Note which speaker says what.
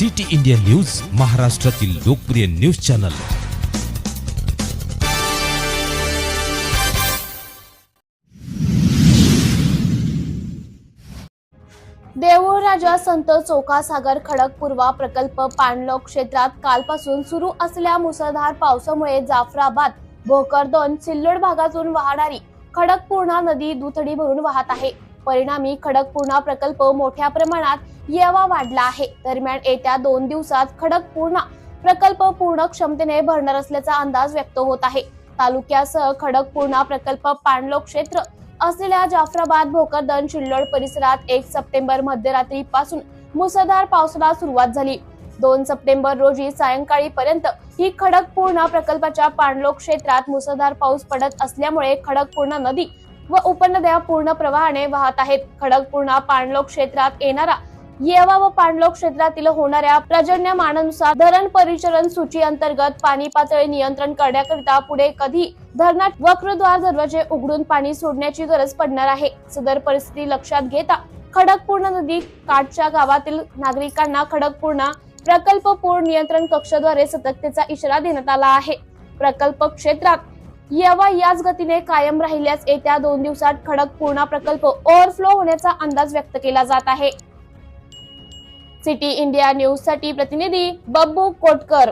Speaker 1: City India news महाराष्ट्रातील लोकप्रिय news channel.
Speaker 2: देऊळ राजा संत चोखासागर खडक पूर्वा प्रकल्प पाणलोक क्षेत्रात कालपासून सुरू असलेल्या मुसळधार पावसामुळे जाफराबाद भोकरदोन सिल्लोड भागातून वाहणारी खडकपूर्णा नदी दुथडी भरून वाहत आहे. परिणामी खडकपूर्णा प्रकल्प मोठ्या प्रमाणात येवा वाढला आहे. दरम्यान येत्या दोन दिवसात खडकपूर्णा प्रकल्प पूर्ण क्षमतेने भरणार असल्याचा अंदाज व्यक्त होत आहे. तालुक्यासह खडकपूर्णा प्रकल्प पाणलो क्षेत्र असलेल्या जाफराबाद भोकरदन शिल्लोड परिसरात एक सप्टेंबर मध्यरात्रीपासून मुसळधार पावसाला सुरुवात झाली. दोन सप्टेंबर रोजी सायंकाळी पर्यंत ही खडकपूर्णा प्रकल्पाच्या पाणलोक क्षेत्रात मुसळधार पाऊस पडत असल्यामुळे खडकपूर्णा नदी व उपनद्या पूर्ण प्रवाहाने वाहत आहेत. खडकपूर्णा पाणलोक क्षेत्रात येणारा येवा व पाणलोट क्षेत्रातील होणाऱ्या पर्जन्यमानानुसार धरण परिचरण सूची अंतर्गत पाणी पातळी नियंत्रण करण्याकरिता पुढे कधी धरणात वक्रद्वार दरवाजे उघडून पाणी सोडण्याची गरज पडणार आहे? सदर परिस्थिती लक्षात घेता खडकपूर्णा नदी काठच्या गावातील नागरिकांना खडकपूर्णा प्रकल्प पूर नियंत्रण कक्षाद्वारे सतर्कतेचा इशारा देण्यात आला आहे. प्रकल्प क्षेत्रात येवा याच गतीने कायम राहिल्यास येत्या दोन दिवसात खडकपूर्णा प्रकल्प ओव्हरफ्लो होण्याचा अंदाज व्यक्त केला जात आहे. सिटी इंडिया न्यूजसाठी प्रतिनिधी बब्बू कोटकर.